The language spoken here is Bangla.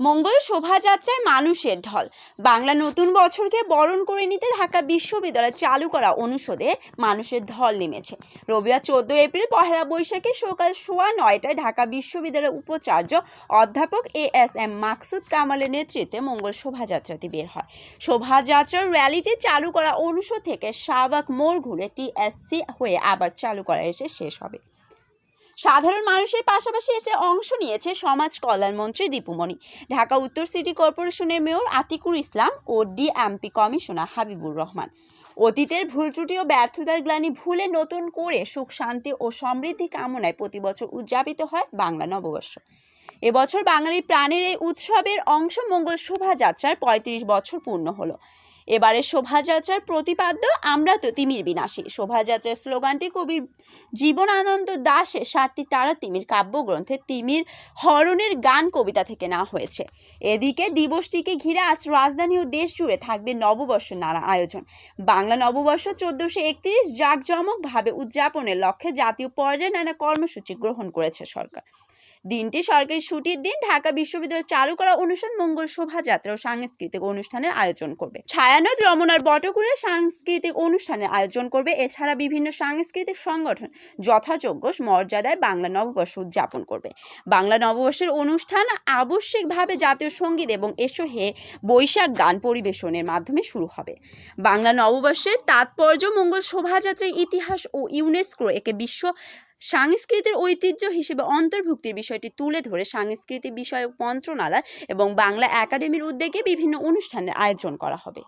মঙ্গল শোভাযাত্রায় মানুষের ঢল। বাংলা নতুন বছরকে বরণ করে নিতে ঢাকা বিশ্ববিদ্যালয় চালু করা অনুষদে মানুষের ঢল নেমেছে। রবিবার চোদ্দ এপ্রিল পহেলা বৈশাখে সকাল সোয়া নয়টায় ঢাকা বিশ্ববিদ্যালয়ের উপাচার্য অধ্যাপক এ এস এম মাকসুদ কামালের নেতৃত্বে মঙ্গল শোভাযাত্রাটি বের হয়। শোভাযাত্রার র্যালিটি চালু করা অনুষদ থেকে শাহবাগ মোড় ঘুরে টিএসসি হয়ে আবার চালু করা এসে শেষ হবে। সাধারণ মানুষের পাশাপাশি এতে অংশ নিয়েছে সমাজ কল্যাণমন্ত্রী দীপুমণি ঢাকা উত্তর সিটি কর্পোরেশনের মেয়র আতিকুর ইসলাম ও ডিএমপি কমিশনার হাবিবুর রহমান। অতীতের ভুল ত্রুটি ও ব্যর্থতার গ্লানি ভুলে নতুন করে সুখ, শান্তি ও সমৃদ্ধি কামনায় প্রতি বছর উদযাপিত হয় বাংলা নববর্ষ। এবছর বাঙালির প্রাণের এই উৎসবের অংশ মঙ্গল শোভাযাত্রার পঁয়ত্রিশ বছর পূর্ণ হলো। এবারের শোভাযাত্রার প্রতিপাদ্য, আমরা তো তিমির বিনাশী। শোভাযাত্রার স্লোগানটি, কবির জীবনানন্দ দাসের সাতটি তারা তিমির কাব্যগ্রন্থে তিমির হরণের গান কবিতা থেকে নেওয়া হয়েছে। এদিকে দিবসটিকে ঘিরে আজ রাজধানী ও দেশ জুড়ে থাকবে নববর্ষ নানা আয়োজন। বাংলা নববর্ষ চোদ্দশো একত্রিশ জাঁকজমকভাবে উদযাপনের লক্ষ্যে জাতীয় পর্যায়ে নানা কর্মসূচি গ্রহণ করেছে সরকার। দিনটি সরকারি ছুটির দিন ঢাকা বিশ্ববিদ্যালয় চালু করা অনুষ্ঠান মঙ্গল শোভাযাত্রা ও সাংস্কৃতিক অনুষ্ঠানের আয়োজন করবে। ছায়ানদ রমনার বটকুলে সাংস্কৃতিক অনুষ্ঠানের আয়োজন করবে। এছাড়া বিভিন্ন সাংস্কৃতিক সংগঠন যথাযোগ্য মর্যাদায় বাংলা নববর্ষ উদযাপন করবে। বাংলা নববর্ষের অনুষ্ঠান আবশ্যিকভাবে জাতীয় সংগীত এবং এসো হে বৈশাখ গান পরিবেশনের মাধ্যমে শুরু হবে। বাংলা নববর্ষের তাৎপর্য মঙ্গল শোভাযাত্রার ইতিহাস ও ইউনেস্কো একে বিশ্ব সাংস্কৃতিক ঐতিহ্য হিসেবে অন্তর্ভুক্তির বিষয়টি তুলে ধরে সাংস্কৃতিক বিষয়ক মন্ত্রণালয় এবং বাংলা একাডেমির উদ্যোগে বিভিন্ন অনুষ্ঠানের আয়োজন করা হবে।